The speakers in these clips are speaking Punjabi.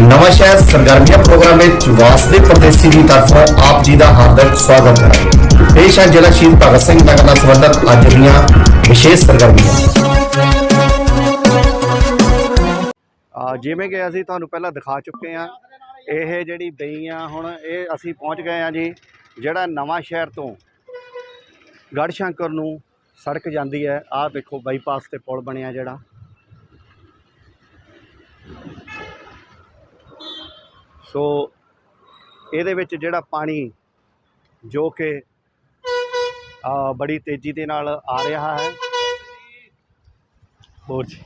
ਨਵਾਂ ਸ਼ਹਿਰ ਸਰਗਰਮੀਆਂ ਪ੍ਰੋਗਰਾਮ ਵਿੱਚ ਵਾਸਦੇ ਪ੍ਰਦੇਸ਼ੀ ਦੀ ਤਰਫੋਂ ਆਪ ਜੀ ਦਾ ਹਾਰਦਿਕ ਸਵਾਗਤ ਹੈ। ਪੇਸ਼ ਹੈ ਜ਼ਿਲ੍ਹਾ ਸ਼ਹੀਦ ਭਗਤ ਸਿੰਘ ਨਗਰ ਨਾਲ ਸੰਬੰਧਿਤ ਅੱਜ ਦੀਆਂ ਵਿਸ਼ੇਸ਼ ਸਰਗਰਮੀਆਂ। ਆ, ਜਿਵੇਂ ਕਿ ਅਸੀਂ ਤੁਹਾਨੂੰ ਪਹਿਲਾਂ ਦਿਖਾ ਚੁੱਕੇ ਹਾਂ, ਇਹ ਜਿਹੜੀ ਬਈ ਆ, ਹੁਣ ਇਹ ਅਸੀਂ ਪਹੁੰਚ ਗਏ ਹਾਂ ਜੀ, ਜਿਹੜਾ ਨਵਾਂ ਸ਼ਹਿਰ ਤੋਂ ਗੜਸ਼ੰਕਰ ਨੂੰ ਸੜਕ ਜਾਂਦੀ ਹੈ। ਆਹ ਦੇਖੋ ਬਾਈਪਾਸ ਤੇ ਪੁਲ ਬਣਿਆ ਜਿਹੜਾ। ਸੋ ਇਹਦੇ ਵਿੱਚ ਜਿਹੜਾ ਪਾਣੀ ਜੋ ਕਿ ਬੜੀ ਤੇਜ਼ੀ ਦੇ ਨਾਲ ਆ ਰਿਹਾ ਹੈ। ਹੋਰ ਜੀ।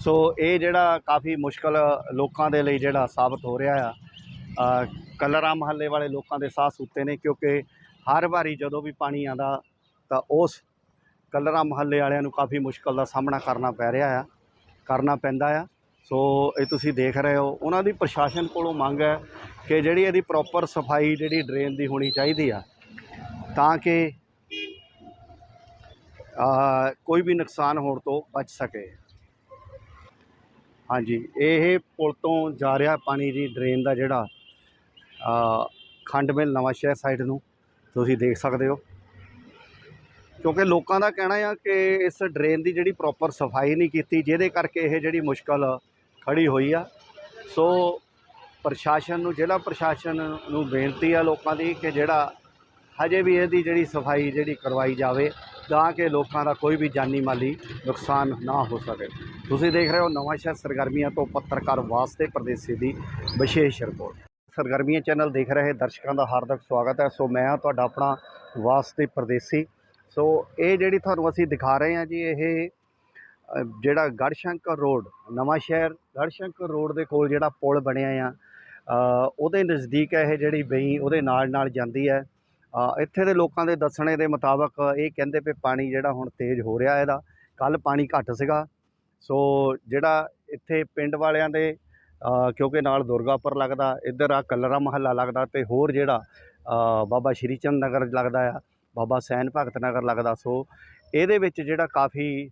ਸੋ ਇਹ ਜਿਹੜਾ ਕਾਫੀ ਮੁਸ਼ਕਲ ਲੋਕਾਂ ਦੇ ਲਈ ਜਿਹੜਾ ਸਾਬਤ ਹੋ ਰਿਹਾ ਆ ਕਲਰਾ ਮਹੱਲੇ ਵਾਲੇ ਲੋਕਾਂ ਦੇ ਸਾਹ ਸੁੱਤੇ ਨੇ ਕਿਉਂਕਿ ਹਰ ਵਾਰੀ ਜਦੋਂ ਵੀ ਪਾਣੀ ਆਂਦਾ ਤਾਂ ਉਸ ਕਲਰਾ ਮਹੱਲੇ ਵਾਲਿਆਂ ਨੂੰ ਕਾਫੀ ਮੁਸ਼ਕਲ ਦਾ ਸਾਹਮਣਾ ਕਰਨਾ ਪੈ ਰਿਹਾ ਆ, ਕਰਨਾ ਪੈਂਦਾ ਆ। ਸੋ ਇਹ ਤੁਸੀਂ ਦੇਖ ਰਹੇ ਹੋ, ਉਹਨਾਂ ਦੀ ਪ੍ਰਸ਼ਾਸਨ ਕੋਲੋਂ ਮੰਗ ਹੈ ਕਿ ਜਿਹੜੀ ਇਹਦੀ ਪ੍ਰੋਪਰ ਸਫ਼ਾਈ ਜਿਹੜੀ ਡਰੇਨ ਦੀ ਹੋਣੀ ਚਾਹੀਦੀ ਆ, ਤਾਂ ਕਿ ਕੋਈ ਵੀ ਨੁਕਸਾਨ ਹੋਣ ਤੋਂ ਬਚ ਸਕੇ। ਹਾਂਜੀ, ਇਹ ਪੁਲ ਤੋਂ ਜਾ ਰਿਹਾ ਪਾਣੀ ਜੀ ਡਰੇਨ ਦਾ ਜਿਹੜਾ ਖੰਡ ਮਿਲ ਨਵਾਂ ਸ਼ਹਿਰ ਸਾਈਡ ਨੂੰ, ਤੁਸੀਂ ਦੇਖ ਸਕਦੇ ਹੋ। ਕਿਉਂਕਿ ਲੋਕਾਂ ਦਾ ਕਹਿਣਾ ਆ ਕਿ ਇਸ ਡਰੇਨ ਦੀ ਜਿਹੜੀ ਪ੍ਰੋਪਰ ਸਫ਼ਾਈ ਨਹੀਂ ਕੀਤੀ, ਜਿਹਦੇ ਕਰਕੇ ਇਹ ਜਿਹੜੀ ਮੁਸ਼ਕਲ ਖੜੀ ਹੋਈ ਆ। ਸੋ ਪ੍ਰਸ਼ਾਸਨ ਨੂੰ, ਜ਼ਿਲ੍ਹਾ ਪ੍ਰਸ਼ਾਸਨ ਨੂੰ ਬੇਨਤੀ ਆ ਲੋਕਾਂ ਦੀ ਕਿ ਜਿਹੜਾ ਹਜੇ ਵੀ ਇਹਦੀ ਜਿਹੜੀ ਸਫ਼ਾਈ ਜਿਹੜੀ ਕਰਵਾਈ ਜਾਵੇ, ਤਾਂ ਕਿ ਲੋਕਾਂ ਦਾ ਕੋਈ ਵੀ ਜਾਨੀ ਮਾਲੀ ਨੁਕਸਾਨ ਨਾ ਹੋ ਸਕੇ। ਤੁਸੀਂ ਦੇਖ ਰਹੇ ਹੋ ਨਵਾਂ ਸ਼ਹਿਰ ਸਰਗਰਮੀਆਂ ਤੋਂ ਪੱਤਰਕਾਰ ਵਾਸਤੇ ਪ੍ਰਦੇਸ਼ੀ ਦੀ ਵਿਸ਼ੇਸ਼ ਰਿਪੋਰਟ। ਸਰਗਰਮੀਆਂ ਚੈਨਲ ਦੇਖ ਰਹੇ ਦਰਸ਼ਕਾਂ ਦਾ ਹਾਰਦਿਕ ਸਵਾਗਤ ਹੈ। ਸੋ ਮੈਂ ਤੁਹਾਡਾ ਆਪਣਾ ਵਾਸਤੇ ਪ੍ਰਦੇਸ਼ੀ। ਸੋ ਇਹ ਜਿਹੜੀ ਤੁਹਾਨੂੰ ਅਸੀਂ ਦਿਖਾ ਰਹੇ ਹਾਂ ਜੀ, ਇਹ ਜਿਹੜਾ ਗੜਸ਼ੰਕਰ ਰੋਡ, ਨਵਾਂ ਸ਼ਹਿਰ ਗੜਸ਼ੰਕਰ ਰੋਡ ਦੇ ਕੋਲ ਜਿਹੜਾ ਪੁਲ ਬਣਿਆ ਆ ਉਹਦੇ ਨਜ਼ਦੀਕ ਹੈ ਇਹ ਜਿਹੜੀ ਬਈ ਉਹਦੇ ਨਾਲ ਨਾਲ ਜਾਂਦੀ ਹੈ। ਇੱਥੇ ਦੇ ਲੋਕਾਂ ਦੇ ਦੱਸਣੇ ਦੇ ਮੁਤਾਬਕ ਇਹ ਕਹਿੰਦੇ ਪਏ ਪਾਣੀ ਜਿਹੜਾ ਹੁਣ ਤੇਜ਼ ਹੋ ਰਿਹਾ ਇਹਦਾ। ਕੱਲ ਪਾਣੀ ਘੱਟ ਸੀਗਾ। ਸੋ ਜਿਹੜਾ ਇੱਥੇ ਪਿੰਡ ਵਾਲਿਆਂ ਦੇ ਕਿਉਂਕਿ ਨਾਲ ਦੁਰਗਾਪੁਰ ਲੱਗਦਾ, ਇੱਧਰ ਆ ਕਲਰਾ ਮਹੱਲਾ ਲੱਗਦਾ ਤੇ ਹੋਰ ਜਿਹੜਾ ਬਾਬਾ ਸ਼੍ਰੀ ਚੰਦ ਨਗਰ ਲੱਗਦਾ ਆ, ਬਾਬਾ ਸੈਨ ਭਗਤ ਨਗਰ ਲੱਗਦਾ। ਸੋ ਇਹਦੇ ਵਿੱਚ ਜਿਹੜਾ ਕਾਫੀ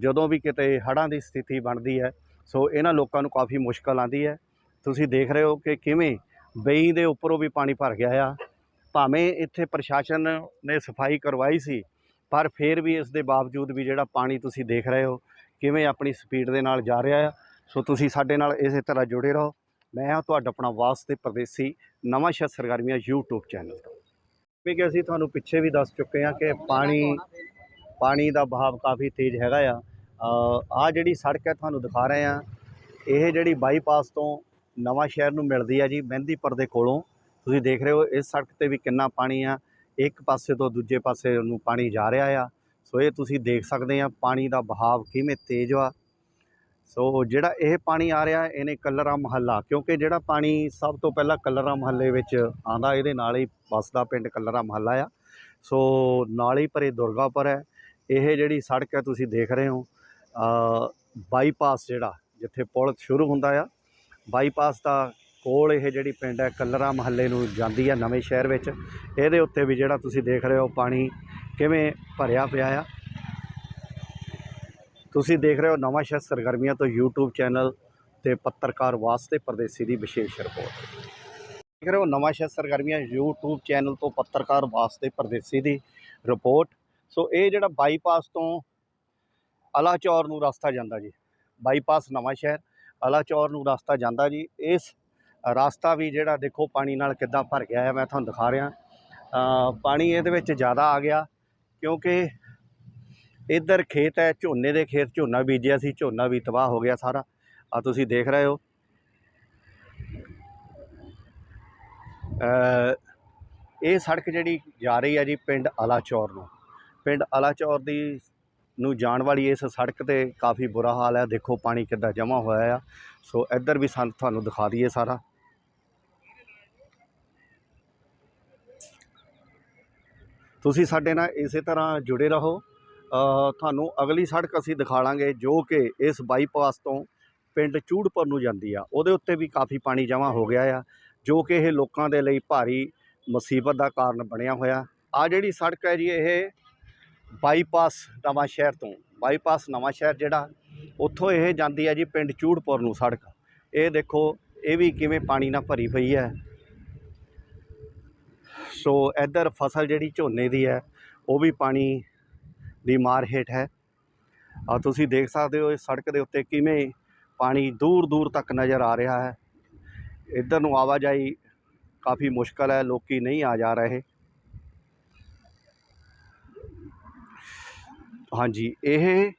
ਜਦੋਂ ਵੀ ਕਿਤੇ ਹੜ੍ਹਾਂ ਦੀ ਸਥਿਤੀ ਬਣਦੀ ਹੈ, ਸੋ ਇਹਨਾਂ ਲੋਕਾਂ ਨੂੰ ਕਾਫੀ ਮੁਸ਼ਕਲ ਆਉਂਦੀ ਹੈ। ਤੁਸੀਂ ਦੇਖ ਰਹੇ ਹੋ ਕਿ ਕਿਵੇਂ ਬਈ ਦੇ ਉੱਪਰੋਂ ਵੀ ਪਾਣੀ ਭਰ ਗਿਆ ਆ। ਭਾਵੇਂ ਇੱਥੇ ਪ੍ਰਸ਼ਾਸਨ ਨੇ ਸਫ਼ਾਈ ਕਰਵਾਈ ਸੀ, ਪਰ ਫਿਰ ਵੀ ਇਸ ਦੇ ਬਾਵਜੂਦ ਵੀ ਜਿਹੜਾ ਪਾਣੀ ਤੁਸੀਂ ਦੇਖ ਰਹੇ ਹੋ, ਕਿਵੇਂ ਆਪਣੀ ਸਪੀਡ ਦੇ ਨਾਲ ਜਾ ਰਿਹਾ ਆ। ਸੋ ਤੁਸੀਂ ਸਾਡੇ ਨਾਲ ਇਸੇ ਤਰ੍ਹਾਂ ਜੁੜੇ ਰਹੋ। ਮੈਂ ਹਾਂ ਤੁਹਾਡਾ ਆਪਣਾ ਵਾਸਤੇ ਪ੍ਰਦੇਸੀ ਨਵਾਂ ਸ਼ਹਿਰ ਸਰਗਰਮੀਆਂ YouTube ਚੈਨਲ ਤੋਂ। ਜਿਵੇਂ ਕਿ ਅਸੀਂ ਤੁਹਾਨੂੰ ਪਿੱਛੇ ਵੀ ਦੱਸ ਚੁੱਕੇ ਹਾਂ ਕਿ ਪਾਣੀ ਪਾਣੀ ਦਾ ਬਹਾਵ ਕਾਫੀ ਤੇਜ਼ ਹੈਗਾ ਆ। ਆ ਜਿਹੜੀ ਸੜਕ ਹੈ ਤੁਹਾਨੂੰ ਦਿਖਾ ਰਹੇ ਆ ਇਹ ਜਿਹੜੀ ਬਾਈਪਾਸ ਤੋਂ ਨਵਾਂ ਸ਼ਹਿਰ ਨੂੰ ਮਿਲਦੀ ਆ ਜੀ, ਮਹਿੰਦੀਪੁਰ ਦੇ ਕੋਲੋਂ। ਤੁਸੀਂ ਦੇਖ ਰਹੇ ਹੋ, ਇਸ ਸੜਕ ਤੇ ਵੀ ਕਿੰਨਾ ਪਾਣੀ ਆ। ਇੱਕ ਪਾਸੇ ਤੋਂ ਦੂਜੇ ਪਾਸੇ ਨੂੰ ਪਾਣੀ ਜਾ ਰਿਹਾ ਆ। ਸੋ ਇਹ ਤੁਸੀਂ ਦੇਖ ਸਕਦੇ ਆ, ਪਾਣੀ ਦਾ ਬਹਾਵ ਕਿਵੇਂ ਤੇਜ਼ ਆ ਸੋ ਜਿਹੜਾ ਇਹ ਪਾਣੀ ਆ ਰਿਹਾ, ਇਹਨੇ ਕੱਲਰਾ ਮਹੱਲਾ, ਕਿਉਂਕਿ ਜਿਹੜਾ ਪਾਣੀ ਸਭ ਤੋਂ ਪਹਿਲਾਂ ਕੱਲਰਾ ਮਹੱਲੇ ਵਿੱਚ ਆਂਦਾ ਇਹਦੇ ਨਾਲ ਹੀ ਵਸਦਾ ਪਿੰਡ ਕੱਲਰਾ ਮਹੱਲਾ ਆ। ਸੋ ਨਾਲ ਹੀ ਪਰੇ ਦੁਰਗਾਪੁਰ ਹੈ। ਇਹ ਜਿਹੜੀ ਸੜਕ ਹੈ, ਤੁਸੀਂ ਦੇਖ ਰਹੇ ਹੋ ਬਾਈਪਾਸ ਜਿਹੜਾ, ਜਿੱਥੇ ਪੁਲ ਸ਼ੁਰੂ ਹੁੰਦਾ ਆ। ਬਾਈਪਾਸ ਦਾ ਕੋਲ ਇਹ ਜਿਹੜੀ ਪਿੰਡ ਹੈ, ਕੱਲਰਾ ਮਹੱਲੇ ਨੂੰ ਜਾਂਦੀ ਹੈ ਨਵੇਂ ਸ਼ਹਿਰ ਵਿੱਚ। ਇਹਦੇ ਉੱਤੇ ਵੀ ਜਿਹੜਾ ਤੁਸੀਂ ਦੇਖ ਰਹੇ ਹੋ, ਪਾਣੀ ਕਿਵੇਂ ਭਰਿਆ ਪਿਆ ਆ। ਤੁਸੀਂ ਦੇਖ ਰਹੇ ਹੋ ਨਵਾਂ ਸ਼ਹਿਰ ਸਰਗਰਮੀਆਂ ਤੋਂ YouTube ਚੈਨਲ ਤੇ ਪੱਤਰਕਾਰ ਵਾਸਤੇ ਪਰਦੇਸੀ ਦੀ ਵਿਸ਼ੇਸ਼ ਰਿਪੋਰਟ। ਦੇਖ ਰਹੇ ਹੋ ਨਵਾਂ ਸ਼ਹਿਰ ਸਰਗਰਮੀਆਂ YouTube ਚੈਨਲ ਤੋਂ ਪੱਤਰਕਾਰ ਵਾਸਤੇ ਪਰਦੇਸੀ ਦੀ ਰਿਪੋਰਟ। ਸੋ ਇਹ ਜਿਹੜਾ ਬਾਈਪਾਸ ਤੋਂ ਅਲਾਚੌਰ ਨੂੰ ਰਸਤਾ ਜਾਂਦਾ ਜੀ। ਬਾਈਪਾਸ ਨਵਾਂ ਸ਼ਹਿਰ, ਅਲਾਚੌਰ ਨੂੰ ਰਸਤਾ ਜਾਂਦਾ ਜੀ। ਇਸ ਰਸਤਾ ਵੀ ਜਿਹੜਾ ਦੇਖੋ ਪਾਣੀ ਨਾਲ ਕਿੱਦਾਂ ਭਰ ਗਿਆ ਹੈ, ਮੈਂ ਤੁਹਾਨੂੰ ਦਿਖਾ ਰਿਹਾ। ਪਾਣੀ ਇਹਦੇ ਵਿੱਚ ਜ਼ਿਆਦਾ ਆ ਗਿਆ ਕਿਉਂਕਿ ਇੱਧਰ ਖੇਤ ਹੈ, ਝੋਨੇ ਦੇ ਖੇਤ, ਝੋਨਾ ਬੀਜਿਆ ਸੀ, ਝੋਨਾ ਵੀ ਤਬਾਹ ਹੋ ਗਿਆ ਸਾਰਾ। ਆ ਤੁਸੀਂ ਦੇਖ ਰਹੇ ਹੋ। ਇਹ ਸੜਕ ਜਿਹੜੀ ਜਾ ਰਹੀ ਹੈ ਜੀ ਪਿੰਡ ਅਲਾਚੌਰ ਨੂੰ। ਪਿੰਡ ਅਲਾਚੌਰ ਦੀ ਨੂੰ ਜਾਣ ਵਾਲੀ ਇਸ ਸੜਕ ਤੇ ਕਾਫੀ ਬੁਰਾ ਹਾਲ ਹੈ। ਦੇਖੋ ਪਾਣੀ ਕਿੱਦਾਂ ਜਮ੍ਹਾਂ ਹੋਇਆ ਆ। ਸੋ ਇੱਧਰ ਵੀ ਸਾਨੂੰ ਤੁਹਾਨੂੰ ਦਿਖਾ ਦਈਏ ਸਾਰਾ। ਤੁਸੀਂ ਸਾਡੇ ਨਾਲ ਇਸੇ ਤਰ੍ਹਾਂ ਜੁੜੇ ਰਹੋ। ਤੁਹਾਨੂੰ ਅਗਲੀ ਸੜਕ ਅਸੀਂ ਦਿਖਾ ਲਾਂਗੇ ਜੋ ਕਿ ਇਸ ਬਾਈਪਾਸ ਤੋਂ ਪਿੰਡ ਚੂੜਪੁਰ ਨੂੰ ਜਾਂਦੀ ਆ। ਉਹਦੇ ਉੱਤੇ ਵੀ ਕਾਫੀ ਪਾਣੀ ਜਮ੍ਹਾਂ ਹੋ ਗਿਆ ਆ, ਜੋ ਕਿ ਇਹ ਲੋਕਾਂ ਦੇ ਲਈ ਭਾਰੀ ਮੁਸੀਬਤ ਦਾ ਕਾਰਨ ਬਣਿਆ ਹੋਇਆ। ਆ ਜਿਹੜੀ ਸੜਕ ਹੈ ਜੀ, ਇਹ ਬਾਈਪਾਸ ਨਵਾਂ ਸ਼ਹਿਰ ਤੋਂ, ਬਾਈਪਾਸ ਨਵਾਂ ਸ਼ਹਿਰ ਜਿਹੜਾ, ਉੱਥੋਂ ਇਹ ਜਾਂਦੀ ਹੈ ਜੀ ਪਿੰਡ ਚੂੜਪੁਰ ਨੂੰ ਸੜਕ। ਇਹ ਦੇਖੋ, ਇਹ ਵੀ ਕਿਵੇਂ ਪਾਣੀ ਨਾਲ ਭਰੀ ਪਈ ਹੈ। ਸੋ ਇੱਧਰ ਫਸਲ ਜਿਹੜੀ ਝੋਨੇ ਦੀ ਹੈ, ਉਹ ਵੀ ਪਾਣੀ ਦੀ ਮਾਰ ਹੇਠ ਹੈ। ਆ ਤੁਸੀਂ ਦੇਖ ਸਕਦੇ ਹੋ ਇਸ ਸੜਕ ਦੇ ਉੱਤੇ ਕਿਵੇਂ ਪਾਣੀ ਦੂਰ ਦੂਰ ਤੱਕ ਨਜ਼ਰ ਆ ਰਿਹਾ ਹੈ। ਇੱਧਰ ਨੂੰ ਆਵਾਜਾਈ ਕਾਫੀ ਮੁਸ਼ਕਲ ਹੈ, ਲੋਕੀ ਨਹੀਂ ਆ ਜਾ ਰਹੇ। ਹਾਂਜੀ, ਇਹ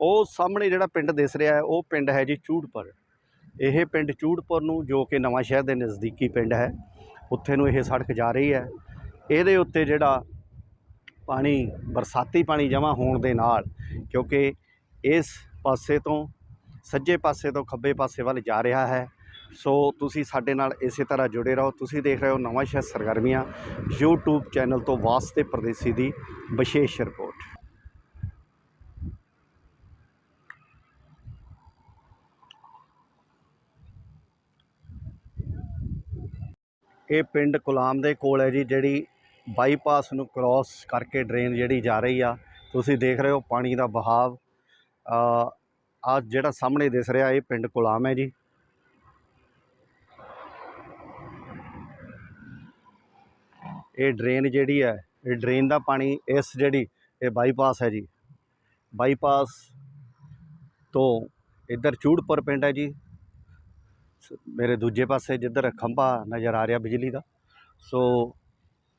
ਉਹ ਸਾਹਮਣੇ ਜਿਹੜਾ ਪਿੰਡ ਦਿਸ ਰਿਹਾ ਹੈ, ਉਹ ਪਿੰਡ ਹੈ ਜੀ ਚੂੜਪੁਰ। ਇਹ ਪਿੰਡ ਚੂੜਪੁਰ ਨੂੰ ਜੋ ਕਿ ਨਵਾਂ ਸ਼ਹਿਰ ਦੇ ਨਜ਼ਦੀਕੀ ਪਿੰਡ ਹੈ, ਉੱਥੇ ਨੂੰ ਇਹ ਸੜਕ ਜਾ ਰਹੀ ਹੈ। ਇਹਦੇ ਉੱਤੇ ਜਿਹੜਾ ਪਾਣੀ, ਬਰਸਾਤੀ ਪਾਣੀ ਜਮ੍ਹਾਂ ਹੋਣ ਦੇ ਨਾਲ, ਕਿਉਂਕਿ ਇਸ ਪਾਸੇ ਤੋਂ, ਸੱਜੇ ਪਾਸੇ ਤੋਂ ਖੱਬੇ ਪਾਸੇ ਵੱਲ ਜਾ ਰਿਹਾ ਹੈ। ਸੋ ਤੁਸੀਂ ਸਾਡੇ ਨਾਲ ਇਸੇ ਤਰ੍ਹਾਂ ਜੁੜੇ ਰਹੋ। ਤੁਸੀਂ ਦੇਖ ਰਹੇ ਹੋ ਨਵਾਂ ਸ਼ਹਿਰ ਸਰਗਰਮੀਆਂ, YouTube ਚੈਨਲ ਤੋਂ ਵਾਸਤੇ ਪਰਦੇਸੀ ਦੀ ਵਿਸ਼ੇਸ਼ ਰਿਪੋਰਟ। ਇਹ ਪਿੰਡ ਕੁਲਾਮ ਦੇ ਕੋਲ ਹੈ ਜੀ, ਜਿਹੜੀ ਬਾਈਪਾਸ ਨੂੰ ਕ੍ਰਾਸ ਕਰਕੇ ਡਰੇਨ ਜਿਹੜੀ ਜਾ ਰਹੀ ਆ। ਤੁਸੀਂ ਦੇਖ ਰਹੇ ਹੋ ਪਾਣੀ ਦਾ ਬਹਾਵ ਆ ਜਿਹੜਾ ਸਾਹਮਣੇ ਦਿਸ ਰਿਹਾ, ਇਹ ਪਿੰਡ ਕੁਲਾਮ ਹੈ ਜੀ। ਇਹ ਡਰੇਨ ਜਿਹੜੀ ਹੈ, ਇਹ ਡਰੇਨ ਦਾ ਪਾਣੀ ਇਸ ਜਿਹੜੀ, ਇਹ ਬਾਈਪਾਸ ਹੈ ਜੀ। ਬਾਈਪਾਸ ਤੋਂ ਇੱਧਰ ਚੂੜਪੁਰ ਪਿੰਡ ਹੈ ਜੀ। ਮੇਰੇ ਦੂਜੇ ਪਾਸੇ ਜਿੱਧਰ ਖੰਭਾ ਨਜ਼ਰ ਆ ਰਿਹਾ ਬਿਜਲੀ ਦਾ, ਸੋ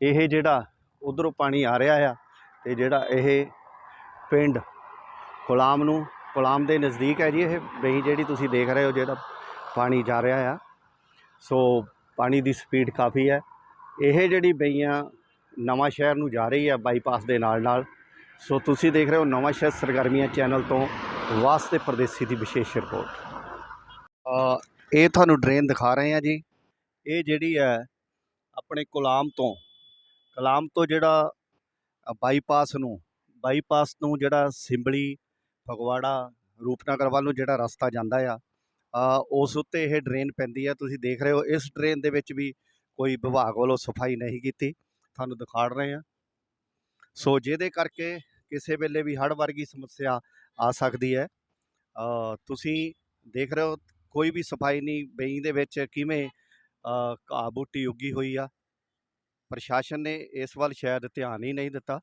ਇਹ ਜਿਹੜਾ ਉਧਰੋਂ ਪਾਣੀ ਆ ਰਿਹਾ ਆ ਤੇ ਜਿਹੜਾ ਇਹ ਪਿੰਡ ਗੁਲਾਮ ਨੂੰ, ਗੁਲਾਮ ਦੇ ਨਜ਼ਦੀਕ ਹੈ ਜੀ ਇਹ ਬਹੀ ਜਿਹੜੀ ਤੁਸੀਂ ਦੇਖ ਰਹੇ ਹੋ ਜਿਹੜਾ ਪਾਣੀ ਜਾ ਰਿਹਾ ਆ। ਸੋ ਪਾਣੀ ਦੀ ਸਪੀਡ ਕਾਫੀ ਹੈ। ਇਹ ਜਿਹੜੀ ਬਈਆਂ ਨਵਾਂ ਸ਼ਹਿਰ ਨੂੰ ਜਾ ਰਹੀ ਹੈ ਬਾਈਪਾਸ ਦੇ ਨਾਲ ਨਾਲ ਸੋ ਤੁਸੀਂ ਦੇਖ ਰਹੇ ਹੋ ਨਵਾਂ ਸ਼ਹਿਰ ਸਰਗਰਮੀਆਂ ਚੈਨਲ ਤੋਂ ਵਾਸਤੇ ਪਰਦੇਸੀ ਦੀ ਵਿਸ਼ੇਸ਼ ਰਿਪੋਰਟ। ਇਹ ਤੁਹਾਨੂੰ ਡਰੇਨ ਦਿਖਾ ਰਹੇ ਆ ਜੀ। ਇਹ ਜਿਹੜੀ ਹੈ, ਆਪਣੇ ਕੁਲਾਮ ਤੋਂ ਕੁਲਾਮ ਤੋਂ ਜਿਹੜਾ ਬਾਈਪਾਸ ਨੂੰ ਬਾਈਪਾਸ ਨੂੰ ਜਿਹੜਾ ਸਿੰਬਲੀ ਫਗਵਾੜਾ, ਰੂਪਨਗਰ ਵੱਲ ਨੂੰ ਜਿਹੜਾ ਰਸਤਾ ਜਾਂਦਾ ਆ ਉਸ ਉੱਤੇ ਇਹ ਡਰੇਨ ਪੈਂਦੀ ਆ। ਤੁਸੀਂ ਦੇਖ ਰਹੇ ਹੋ, ਇਸ ਡਰੇਨ ਦੇ ਵਿੱਚ ਵੀ ਕੋਈ ਵਿਭਾਗ ਵੱਲੋਂ ਸਫ਼ਾਈ ਨਹੀਂ ਕੀਤੀ। ਤੁਹਾਨੂੰ ਦਿਖਾੜ ਰਹੇ ਆ ਸੋ ਜਿਹਦੇ ਕਰਕੇ ਕਿਸੇ ਵੇਲੇ ਵੀ ਹੜ੍ਹ ਵਰਗੀ ਸਮੱਸਿਆ ਆ ਸਕਦੀ ਹੈ। ਤੁਸੀਂ ਦੇਖ ਰਹੇ ਹੋ ਕੋਈ ਵੀ ਸਫ਼ਾਈ ਨਹੀਂ, ਬਈ ਦੇ ਵਿੱਚ ਕਿਵੇਂ ਘਾਹ ਬੂਟੀ ਉੱਗੀ ਹੋਈ ਆ। ਪ੍ਰਸ਼ਾਸਨ ਨੇ ਇਸ ਵੱਲ ਸ਼ਾਇਦ ਧਿਆਨ ਹੀ ਨਹੀਂ ਦਿੱਤਾ।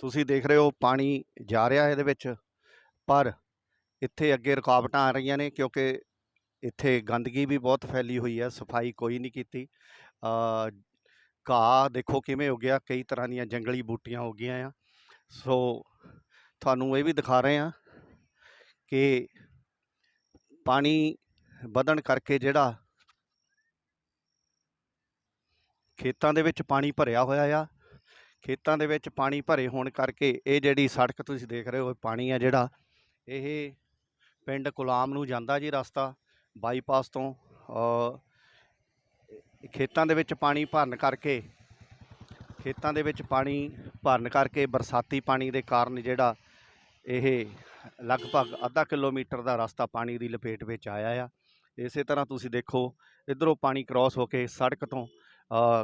ਤੁਸੀਂ ਦੇਖ ਰਹੇ ਹੋ, ਪਾਣੀ ਜਾ ਰਿਹਾ ਇਹਦੇ ਵਿੱਚ, ਪਰ ਇੱਥੇ ਅੱਗੇ ਰੁਕਾਵਟਾਂ ਆ ਰਹੀਆਂ ਨੇ, ਕਿਉਂਕਿ ਇੱਥੇ ਗੰਦਗੀ ਵੀ ਬਹੁਤ ਫੈਲੀ ਹੋਈ ਹੈ ਸਫ਼ਾਈ ਕੋਈ ਨਹੀਂ ਕੀਤੀ। ਘਾਹ ਦੇਖੋ ਕਿਵੇਂ ਹੋ ਗਿਆ ਕਈ ਤਰ੍ਹਾਂ ਦੀਆਂ ਜੰਗਲੀ ਬੂਟੀਆਂ ਹੋ ਗਈਆਂ ਆ। ਸੋ ਤੁਹਾਨੂੰ ਇਹ ਵੀ ਦਿਖਾ ਰਹੇ ਹਾਂ ਕਿ ਪਾਣੀ ਵਧਣ ਕਰਕੇ ਜਿਹੜਾ ਖੇਤਾਂ ਦੇ ਵਿੱਚ ਪਾਣੀ ਭਰਿਆ ਹੋਇਆ ਆ, ਖੇਤਾਂ ਦੇ ਵਿੱਚ ਪਾਣੀ ਭਰੇ ਹੋਣ ਕਰਕੇ ਇਹ ਜਿਹੜੀ ਸੜਕ ਤੁਸੀਂ ਦੇਖ ਰਹੇ ਹੋ ਪਾਣੀ ਆ ਜਿਹੜਾ, ਇਹ ਪਿੰਡ ਕੁਲਾਮ ਨੂੰ ਜਾਂਦਾ ਜੀ ਰਸਤਾ ਬਾਈਪਾਸ ਤੋਂ ਖੇਤਾਂ ਦੇ ਵਿੱਚ ਪਾਣੀ ਭਰਨ ਕਰਕੇ ਖੇਤਾਂ ਦੇ ਵਿੱਚ ਪਾਣੀ ਭਰਨ ਕਰਕੇ ਬਰਸਾਤੀ ਪਾਣੀ ਦੇ ਕਾਰਨ ਜਿਹੜਾ ਇਹ ਲਗਭਗ ਅੱਧਾ ਕਿਲੋਮੀਟਰ ਦਾ ਰਸਤਾ ਪਾਣੀ ਦੀ ਲਪੇਟ ਵਿੱਚ ਆਇਆ ਆ। ਇਸੇ ਤਰ੍ਹਾਂ ਤੁਸੀਂ ਦੇਖੋ, ਇਧਰੋਂ ਪਾਣੀ ਕ੍ਰਾਸ ਹੋ ਕੇ ਸੜਕ ਤੋਂ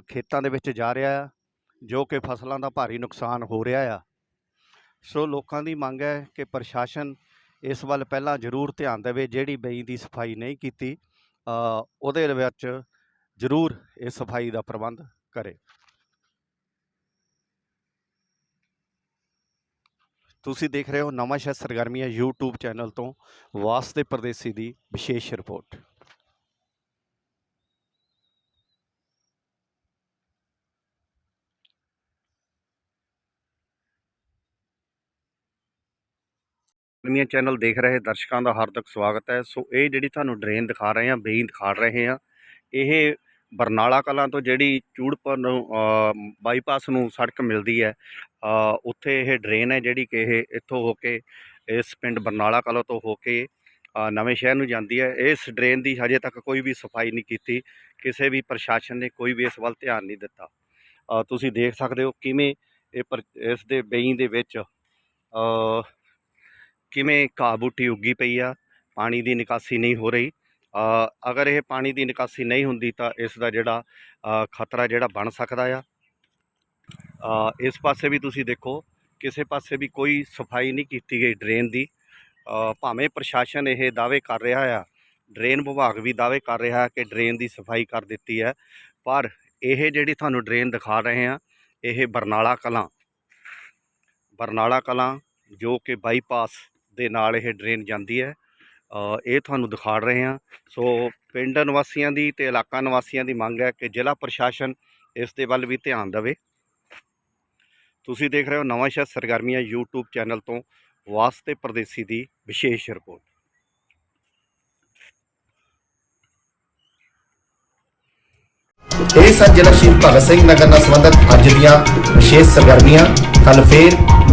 ਖੇਤਾਂ ਦੇ ਵਿੱਚ ਜਾ ਰਿਹਾ ਆ, ਜੋ ਕਿ ਫਸਲਾਂ ਦਾ ਭਾਰੀ ਨੁਕਸਾਨ ਹੋ ਰਿਹਾ ਆ। ਸੋ ਲੋਕਾਂ ਦੀ ਮੰਗ ਹੈ ਕਿ ਪ੍ਰਸ਼ਾਸਨ ਇਸ ਵੱਲ ਪਹਿਲਾਂ ਜ਼ਰੂਰ ਧਿਆਨ ਦੇਵੇ, ਜਿਹੜੀ ਬਈ ਦੀ ਸਫ਼ਾਈ ਨਹੀਂ ਕੀਤੀ ਉਹਦੇ ਵਿੱਚ ਜ਼ਰੂਰ ਇਹ ਸਫ਼ਾਈ ਦਾ ਪ੍ਰਬੰਧ ਕਰੇ। ਤੁਸੀਂ ਦੇਖ ਰਹੇ ਹੋ ਨਵਾਂ ਸ਼ਹਿਰ ਸਰਗਰਮੀਆਂ YouTube ਚੈਨਲ ਤੋਂ ਵਾਸਤੇ ਪਰਦੇਸੀ ਦੀ ਵਿਸ਼ੇਸ਼ ਰਿਪੋਰਟ। ਸਰਗਰਮੀਆਂ ਚੈਨਲ ਦੇਖ ਰਹੇ ਦਰਸ਼ਕਾਂ ਦਾ ਹਾਰਦਿਕ ਸਵਾਗਤ ਹੈ। ਸੋ ਇਹ ਜਿਹੜੀ ਤੁਹਾਨੂੰ ਡਰੇਨ ਦਿਖਾ ਰਹੇ ਹਾਂ ਬੇਈ ਦਿਖਾ ਰਹੇ ਹਾਂ, ਇਹ ਬਰਨਾਲਾ ਕਲਾਂ ਤੋਂ ਜਿਹੜੀ ਚੂੜਪੁਰ ਨੂੰ ਬਾਈਪਾਸ ਨੂੰ ਸੜਕ ਮਿਲਦੀ ਹੈ ਉੱਥੇ ਇਹ ਡਰੇਨ ਹੈ ਜਿਹੜੀ ਕਿ ਇਹ ਇੱਥੋਂ ਹੋ ਕੇ, ਇਸ ਪਿੰਡ ਬਰਨਾਲਾ ਕਲਾਂ ਤੋਂ ਹੋ ਕੇ ਨਵੇਂ ਸ਼ਹਿਰ ਨੂੰ ਜਾਂਦੀ ਹੈ। ਇਸ ਡਰੇਨ ਦੀ ਹਜੇ ਤੱਕ ਕੋਈ ਵੀ ਸਫ਼ਾਈ ਨਹੀਂ ਕੀਤੀ, ਕਿਸੇ ਵੀ ਪ੍ਰਸ਼ਾਸਨ ਨੇ ਕੋਈ ਵੀ ਇਸ ਵੱਲ ਧਿਆਨ ਨਹੀਂ ਦਿੱਤਾ। ਤੁਸੀਂ ਦੇਖ ਸਕਦੇ ਹੋ ਕਿਵੇਂ ਇਹ ਪਰ, ਇਸ ਦੇ ਬਈ ਦੇ ਵਿੱਚ ਕਿਵੇਂ ਘਾਹ ਬੂਟੀ ਉੱਗੀ ਪਈ ਆ, ਪਾਣੀ ਦੀ ਨਿਕਾਸੀ ਨਹੀਂ ਹੋ ਰਹੀ। ਅਗਰ ਇਹ ਪਾਣੀ ਦੀ ਨਿਕਾਸੀ ਨਹੀਂ ਹੁੰਦੀ ਤਾਂ ਇਸ ਦਾ ਜਿਹੜਾ ਖਤਰਾ ਜਿਹੜਾ ਬਣ ਸਕਦਾ ਆ। ਇਸ ਪਾਸੇ ਵੀ ਤੁਸੀਂ ਦੇਖੋ, ਕਿਸੇ ਪਾਸੇ ਵੀ ਕੋਈ ਸਫ਼ਾਈ ਨਹੀਂ ਕੀਤੀ ਗਈ ਡਰੇਨ ਦੀ। ਭਾਵੇਂ ਪ੍ਰਸ਼ਾਸਨ ਇਹ ਦਾਅਵੇ ਕਰ ਰਿਹਾ ਆ, ਡਰੇਨ ਵਿਭਾਗ ਵੀ ਦਾਅਵੇ ਕਰ ਰਿਹਾ ਕਿ ਡਰੇਨ ਦੀ ਸਫ਼ਾਈ ਕਰ ਦਿੱਤੀ ਹੈ, ਪਰ ਇਹ ਜਿਹੜੀ ਤੁਹਾਨੂੰ ਡਰੇਨ ਦਿਖਾ ਰਹੇ ਆ ਇਹ ਬਰਨਾਲਾ ਕਲਾਂ। ਬਰਨਾਲਾ ਕਲਾਂ ਜੋ ਕਿ ਬਾਈਪਾਸ ਦੇ ਨਾਲ ਇਹ ਡਰੇਨ ਜਾਂਦੀ ਹੈ। ਇਹ ਤੁਹਾਨੂੰ ਦਿਖਾ ਰਹੇ ਹਾਂ। ਸੋ ਪਿੰਡ ਨਿਵਾਸੀਆਂ ਦੀ ਤੇ ਇਲਾਕਾ ਨਿਵਾਸੀਆਂ ਦੀ ਮੰਗ ਹੈ ਕਿ ਜ਼ਿਲ੍ਹਾ ਪ੍ਰਸ਼ਾਸਨ ਇਸ ਦੇ ਵੱਲ ਵੀ ਧਿਆਨ ਦੇਵੇ। ਤੁਸੀਂ ਦੇਖ ਰਹੇ ਹੋ ਨਵਾਂ ਸ਼ਹਿਰ ਸਰਗਰਮੀਆਂ YouTube ਚੈਨਲ ਤੋਂ ਵਾਸਤੇ ਪਰਦੇਸੀ ਦੀ ਵਿਸ਼ੇਸ਼ ਰਿਪੋਰਟ। ਇਹ ਸਨ ਜ਼ਿਲ੍ਹਾ ਸ਼ਹੀਦ ਭਗਤ ਸਿੰਘ ਨਗਰ ਨਾਲ ਸੰਬੰਧਿਤ ਅੱਜ ਦੀਆਂ ਵਿਸ਼ੇਸ਼ ਸਰਗਰਮੀਆਂ। ਕੱਲ ਫੇਰ